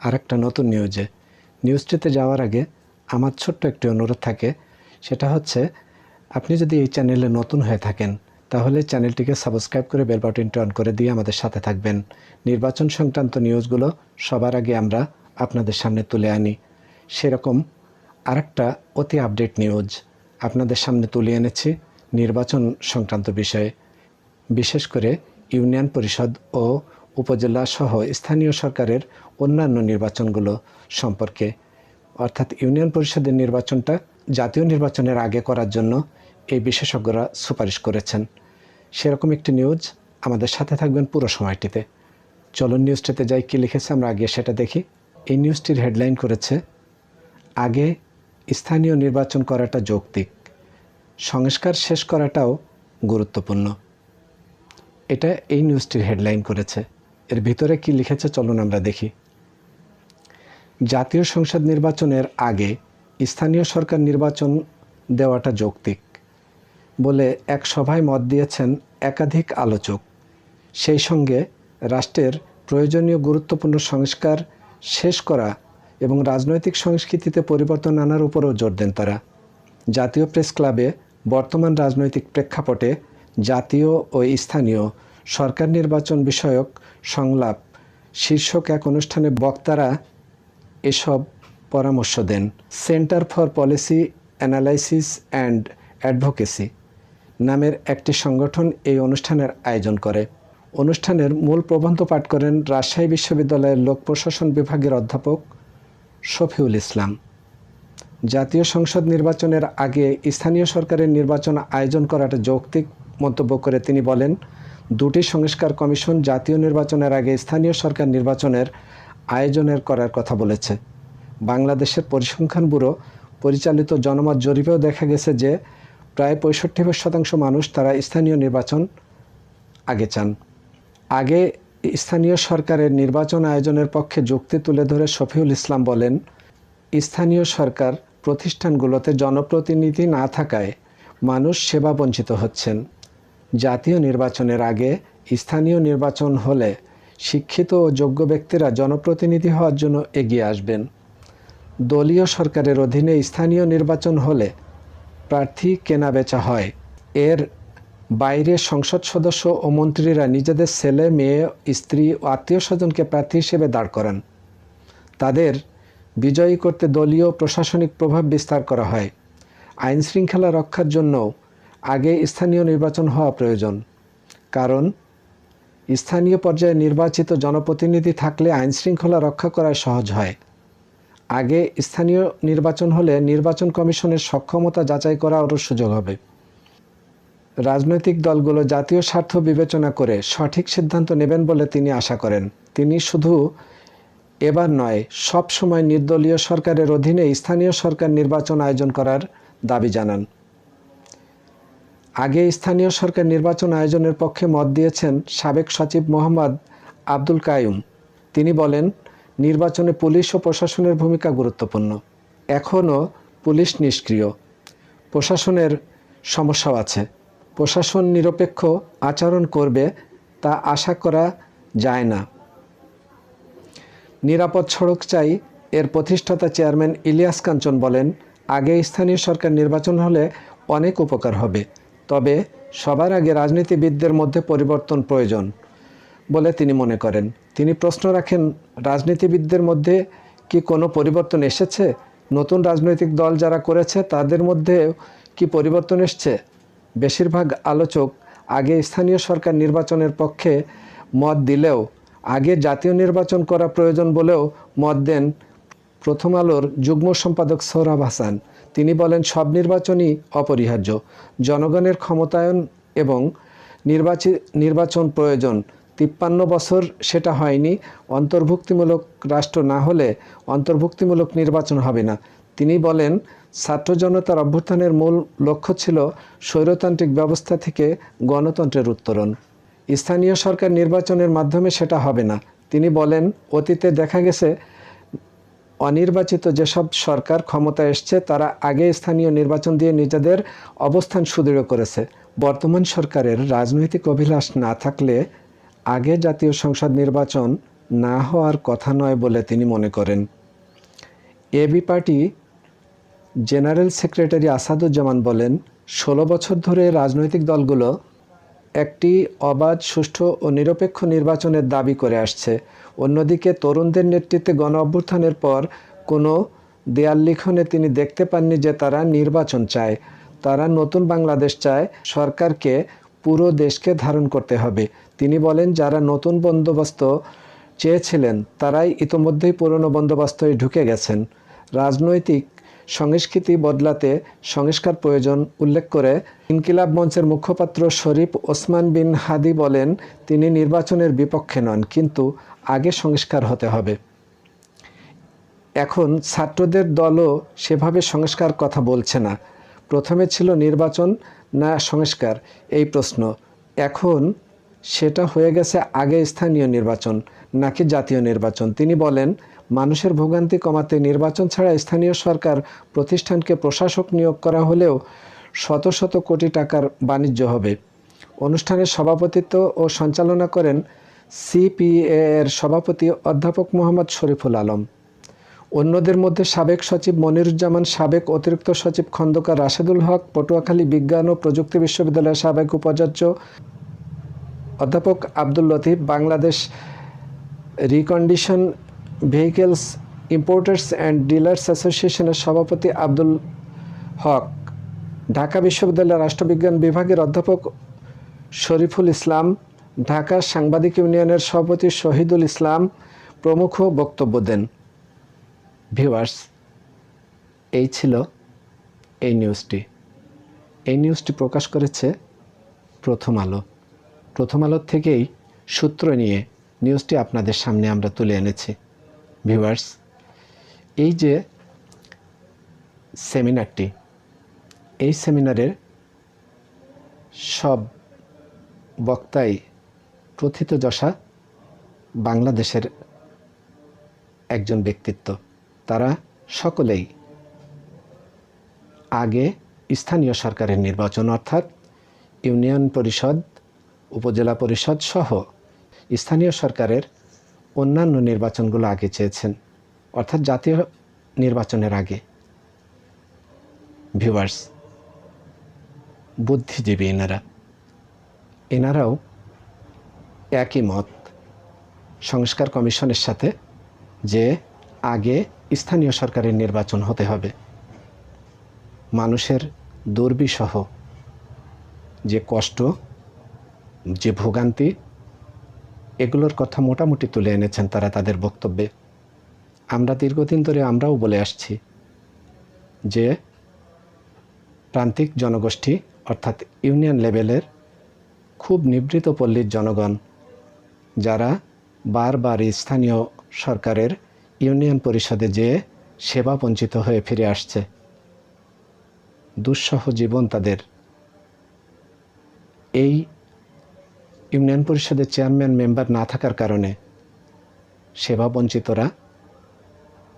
আর একটা নতুন নিউজে নিউজটিতে যাওয়ার আগে আমার ছোট্ট একটি অনুরোধ থাকে, সেটা হচ্ছে, আপনি যদি এই চ্যানেলে নতুন হয়ে থাকেন, তাহলে চ্যানেলটিকে সাবস্ক্রাইব করে বেল বাটনটি অন করে দিয়ে আমাদের সাথে থাকবেন। নির্বাচন সংক্রান্ত নিউজগুলো সবার আগে আমরা আপনাদের সামনে তুলে আনি। সেরকম আরেকটা অতি আপডেট নিউজ আপনাদের সামনে তুলে এনেছি নির্বাচন সংক্রান্ত বিষয়ে। বিশেষ করে ইউনিয়ন পরিষদ ও উপজেলা সহ স্থানীয় সরকারের অন্যান্য নির্বাচনগুলো সম্পর্কে, অর্থাৎ ইউনিয়ন পরিষদের নির্বাচনটা জাতীয় নির্বাচনের আগে করার জন্য এই বিশেষজ্ঞরা সুপারিশ করেছেন। সেরকম একটি নিউজ আমাদের সাথে থাকবেন পুরো সময়টিতে। চলুন নিউজটিতে যাই, কী লিখেছে আমরা আগে সেটা দেখি। এই নিউজটির হেডলাইন করেছে, আগে স্থানীয় নির্বাচন করাটা যৌক্তিক, সংস্কার শেষ করাটাও গুরুত্বপূর্ণ। এটা এই নিউজটির হেডলাইন করেছে। এর ভিতরে কি লিখেছে চলুন আমরা দেখি। জাতীয় সংসদ নির্বাচনের আগে স্থানীয় সরকার নির্বাচন দেওয়াটা যৌক্তিক বলে এক সভায় মত দিয়েছেন একাধিক আলোচক। সেই সঙ্গে রাষ্ট্রের প্রয়োজনীয় গুরুত্বপূর্ণ সংস্কার শেষ করা এবং রাজনৈতিক সংস্কৃতিতে পরিবর্তন আনার উপরও জোর দেন তারা। জাতীয় প্রেস ক্লাবে বর্তমান রাজনৈতিক প্রেক্ষাপটে জাতীয় ও স্থানীয় সরকার নির্বাচন বিষয়ক সংলাপ শীর্ষক এক অনুষ্ঠানে বক্তারা এসব পরামর্শ দেন। Centre for policy analysis and advocacy নামের একটি সংগঠন এই অনুষ্ঠানের আয়োজন করে। অনুষ্ঠানের মূল প্রবন্ধ পাঠ করেন রাজশাহী বিশ্ববিদ্যালয়ের লোক প্রশাসন বিভাগের অধ্যাপক শফিউল ইসলাম। জাতীয় সংসদ নির্বাচনের আগে স্থানীয় সরকারের নির্বাচন আয়োজন করাটা যৌক্তিক মন্তব্য করে তিনি বলেন দুটি সংস্কার কমিশন জাতীয় নির্বাচনের আগে স্থানীয় সরকার নির্বাচনের আয়োজনের করার কথা বলেছে। বাংলাদেশের পরিসংখ্যান ব্যুরো পরিচালিত জনমত জরিপেও দেখা গেছে যে প্রায় পঁয়ষট্টি শতাংশ মানুষ তারা স্থানীয় নির্বাচন আগে চান। আগে স্থানীয় সরকারের নির্বাচন আয়োজনের পক্ষে যুক্তি তুলে ধরে শফিউল ইসলাম বলেন, স্থানীয় সরকার প্রতিষ্ঠানগুলোতে জনপ্রতিনিধি না থাকায় মানুষ সেবা বঞ্চিত হচ্ছেন। জাতীয় নির্বাচনের আগে স্থানীয় নির্বাচন হলে শিক্ষিত ও যোগ্য ব্যক্তিরা জনপ্রতিনিধি হওয়ার জন্য এগিয়ে আসবেন। দলীয় সরকারের অধীনে স্থানীয় নির্বাচন হলে প্রার্থী কেনাবেচা হয়। এর বাইরে সংসদ সদস্য ও মন্ত্রীরা নিজেদের ছেলে, মেয়ে, স্ত্রী ও আত্মীয় স্বজনকে প্রার্থী হিসেবে দাঁড় করান। তাদের বিজয়ী করতে দলীয় প্রশাসনিক প্রভাব বিস্তার করা হয়। আইন শৃঙ্খলা রক্ষার জন্য আগে স্থানীয় নির্বাচন হওয়া প্রয়োজন। কারণ, স্থানীয় পর্যায়ে নির্বাচিত জনপ্রতিনিধি থাকলে আইন শৃঙ্খলা রক্ষা করা সহজ হয়। আগে স্থানীয় নির্বাচন হলে নির্বাচন কমিশনের সক্ষমতা যাচাই করা আরও সুযোগ হবে। রাজনৈতিক দলগুলো জাতীয় স্বার্থ বিবেচনা করে সঠিক সিদ্ধান্ত নেবেন বলে তিনি আশা করেন। তিনি শুধু এবার নয় সব সময় নির্দলীয় সরকারের অধীনে স্থানীয় সরকার নির্বাচন আয়োজন করার দাবি জানান। আগে স্থানীয় সরকার নির্বাচন আয়োজনের পক্ষে মত দিয়েছেন সাবেক সচিব মোহাম্মদ আব্দুল কায়ুম তিনি বলেন, নির্বাচনে পুলিশ ও প্রশাসনের ভূমিকা গুরুত্বপূর্ণ। এখনও পুলিশ নিষ্ক্রিয়। প্রশাসনের সমস্যাও আছে। প্রশাসন নিরপেক্ষ আচরণ করবে তা আশা করা যায় না। নিরাপদ সড়ক চাই এর প্রতিষ্ঠাতা চেয়ারম্যান ইলিয়াস কাঞ্চন বলেন, আগে স্থানীয় সরকার নির্বাচন হলে অনেক উপকার হবে। তবে সবার আগে রাজনীতিবিদদের মধ্যে পরিবর্তন প্রয়োজন বলে তিনি মনে করেন। তিনি প্রশ্ন রাখেন, রাজনীতিবিদদের মধ্যে কি কোনো পরিবর্তন এসেছে? নতুন রাজনৈতিক দল যারা করেছে, তাদের মধ্যে কি পরিবর্তন এসছে? বেশিরভাগ আলোচক আগে স্থানীয় সরকার নির্বাচনের পক্ষে মত দিলেও, আগে জাতীয় নির্বাচন করা প্রয়োজন বলেও মত দেন প্রথম আলোর যুগ্ম সম্পাদক সৌরভ হাসান। তিনি বলেন, সব নির্বাচনই অপরিহার্য। জনগণের ক্ষমতায়ন এবং নির্বাচিত নির্বাচন প্রয়োজন। তিপ্পান্ন বছর সেটা হয়নি। অন্তর্ভুক্তিমূলক রাষ্ট্র না হলে অন্তর্ভুক্তিমূলক নির্বাচন হবে না। তিনি বলেন, ছাত্র জনতার অভ্যুত্থানের মূল লক্ষ্য ছিল স্বৈরতান্ত্রিক ব্যবস্থা থেকে গণতন্ত্রের উত্তরণ। স্থানীয় সরকার নির্বাচনের মাধ্যমে সেটা হবে না। তিনি বলেন, অতীতে দেখা গেছে অনির্বাচিত যেসব সরকার ক্ষমতা এসছে, তারা আগে স্থানীয় নির্বাচন দিয়ে নিজেদের অবস্থান সুদৃঢ় করেছে। বর্তমান সরকারের রাজনৈতিক অভিলাষ না থাকলে আগে জাতীয় সংসদ নির্বাচন না হওয়ার কথা নয় বলে তিনি মনে করেন। AB party general secretary Asaduzzaman বলেন, ষোলো বছর ধরে রাজনৈতিক দলগুলো একটি অবাধ, সুষ্ঠু ও নিরপেক্ষ নির্বাচনের দাবি করে আসছে। অন্যদিকে তরুণদের নেতৃত্বে গণ অভ্যুত্থানের পর কোনো দেয়াল লিখনে তিনি দেখতে পাননি যে তারা নির্বাচন চায়। তারা নতুন বাংলাদেশ চায়, সরকারকে পুরো দেশকে ধারণ করতে হবে। তিনি বলেন, যারা নতুন বন্দোবস্ত চেয়েছিলেন, তারাই ইতোমধ্যেই পুরনো বন্দোবস্তই ঢুকে গেছেন। রাজনৈতিক সংস্কৃতি বদলাতে সংস্কার প্রয়োজন উল্লেখ করে ইনকিলাব মঞ্চের মুখপাত্র শরীফ ওসমান বিন হাদি বলেন, তিনি নির্বাচনের বিপক্ষে নন, কিন্তু আগে সংস্কার হতে হবে। এখন ছাত্রদের দলও সেভাবে সংস্কার কথা বলছে না। প্রথমে ছিল নির্বাচন, না সংস্কার, এই প্রশ্ন। এখন সেটা হয়ে গেছে আগে স্থানীয় নির্বাচন, নাকি জাতীয় নির্বাচন। তিনি বলেন মানুষের ভোগান্তি কমাতে নির্বাচন ছাড়া স্থানীয় সরকার প্রতিষ্ঠানকে প্রশাসক নিয়োগ করা হলেও শত শত কোটি টাকার বাণিজ্য হবে। অনুষ্ঠানের সভাপতিত্ব ও সঞ্চালনা করেন সিপিএ এর সভাপতি অধ্যাপক মোহাম্মদ শরীফুল আলম। অন্যদের মধ্যে সাবেক সচিব মনিরুজ্জামান, সাবেক অতিরিক্ত সচিব খন্দকার রাশেদুল হক, পটুয়াখালী বিজ্ঞান ও প্রযুক্তি বিশ্ববিদ্যালয়ের সাবেক উপাচার্য অধ্যাপক Abdul Latif, Bangladesh recondition vehicles importers and dealers অ্যাসোসিয়েশনের সভাপতি আব্দুল হক, ঢাকা বিশ্ববিদ্যালয়ের রাষ্ট্রবিজ্ঞান বিভাগের অধ্যাপক শরীফুল ইসলাম, ঢাকা সাংবাদিক ইউনিয়নের সভাপতি শহীদুল ইসলাম প্রমুখ বক্তব্য দেন। ভিউয়ার্স, এই ছিল এই নিউজটি। এই নিউজটি প্রকাশ করেছে প্রথম আলো। প্রথম আলোর থেকেই সূত্র নিয়ে নিউজটি আপনাদের সামনে আমরা তুলে এনেছি। ভিউয়ার্স, এই যে সেমিনারটি, এই সেমিনারের সব বক্তাই প্রথিতযশা বাংলাদেশের একজন ব্যক্তিত্ব। তারা সকলেই আগে স্থানীয় সরকারের নির্বাচন অর্থাৎ ইউনিয়ন পরিষদ, উপজেলা পরিষদ সহ স্থানীয় সরকারের অন্যান্য নির্বাচনগুলো আগে চেয়েছেন, অর্থাৎ জাতীয় নির্বাচনের আগে। ভিউয়ার্স বুদ্ধিজীবী এনারা। এনারাও একই মত। সংস্কার কমিশনের সাথে যে আগে স্থানীয় সরকারের নির্বাচন হতে হবে। মানুষের দুর্বিসহ যে কষ্ট, যে ভোগান্তি এগুলোর কথা মোটামুটি তুলে এনেছেন তারা তাদের বক্তব্যে। আমরা দীর্ঘদিন ধরে আমরাও বলে আসছি যে, প্রান্তিক জনগোষ্ঠী অর্থাৎ ইউনিয়ন লেভেলের খুব নিবৃত পল্লীর জনগণ, যারা বারবার স্থানীয় সরকারের ইউনিয়ন পরিষদে যেয়ে সেবা বঞ্চিত হয়ে ফিরে আসছে, দুঃসহ জীবন তাদের। এই ইউনিয়ন পরিষদের চেয়ারম্যান মেম্বার না থাকার কারণে সেবা বঞ্চিতরা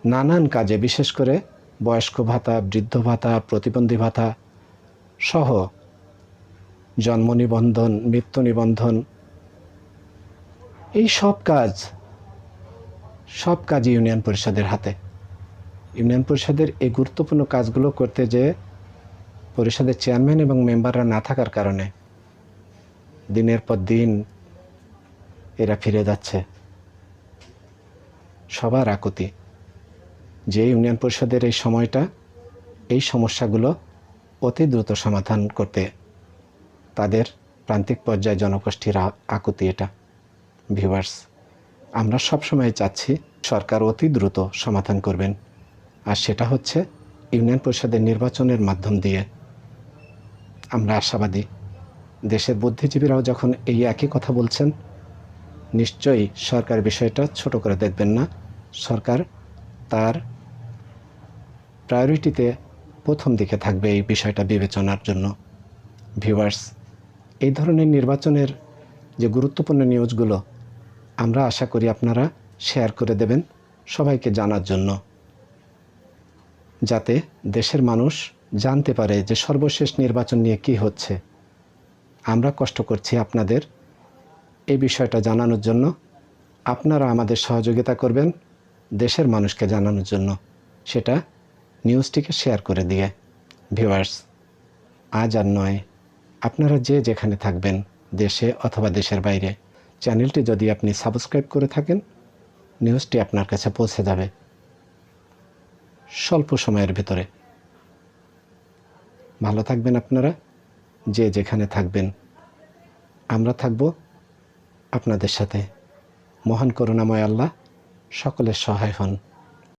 নানান কাজে, বিশেষ করে বয়স্ক ভাতা, বৃদ্ধ ভাতা, প্রতিবন্ধী ভাতা সহ জন্ম নিবন্ধন, মৃত্যু নিবন্ধন, এই সব কাজ সব কাজ ইউনিয়ন পরিষদের হাতে। ইউনিয়ন পরিষদের এই গুরুত্বপূর্ণ কাজগুলো করতে যে পরিষদের চেয়ারম্যান এবং মেম্বাররা না থাকার কারণে দিনের পর দিন এরা ফিরে যাচ্ছে। সবার আকুতি। যে ইউনিয়ন পরিষদের এই সময়টা, এই সমস্যাগুলো অতি দ্রুত সমাধান করতে তাদের প্রান্তিক পর্যায়ে জনগোষ্ঠীর আকুতি এটা। ভিউয়ার্স, আমরা সবসময় চাচ্ছি সরকার অতি দ্রুত সমাধান করবেন। আর সেটা হচ্ছে ইউনিয়ন পরিষদের নির্বাচনের মাধ্যম দিয়ে। আমরা আশাবাদী। দেশের বুদ্ধিজীবীরাও যখন এই একই কথা বলছেন, নিশ্চয়ই সরকার বিষয়টা ছোট করে দেখবেন না। সরকার তার প্রায়োরিটিতে প্রথম দিকে থাকবে এই বিষয়টা বিবেচনার জন্য। ভিউয়ার্স এই ধরনের নির্বাচনের যে গুরুত্বপূর্ণ নিউজগুলো আমরা আশা করি আপনারা শেয়ার করে দেবেন সবাইকে জানার জন্য। যাতে দেশের মানুষ জানতে পারে যে সর্বশেষ নির্বাচন নিয়ে কি হচ্ছে। আমরা কষ্ট করছি আপনাদের এই বিষয়টা জানানোর জন্য। আপনারা আমাদের সহযোগিতা করবেন দেশের মানুষকে জানানোর জন্য। সেটা নিউজটিকে শেয়ার করে দিয়ে। ভিউয়ার্স, আজ আর নয়। আপনারা যে যেখানে থাকবেন, দেশে অথবা দেশের বাইরে, চ্যানেলটি যদি আপনি সাবস্ক্রাইব করে থাকেন, নিউজটি আপনার কাছে পৌঁছে যাবে। স্বল্প সময়ের ভিতরে। ভালো থাকবেন আপনারা। যে যেখানে থাকবেন। আমরা থাকব আপনাদের সাথে। মহান করুণাময় আল্লাহ সকলের সহায় হন।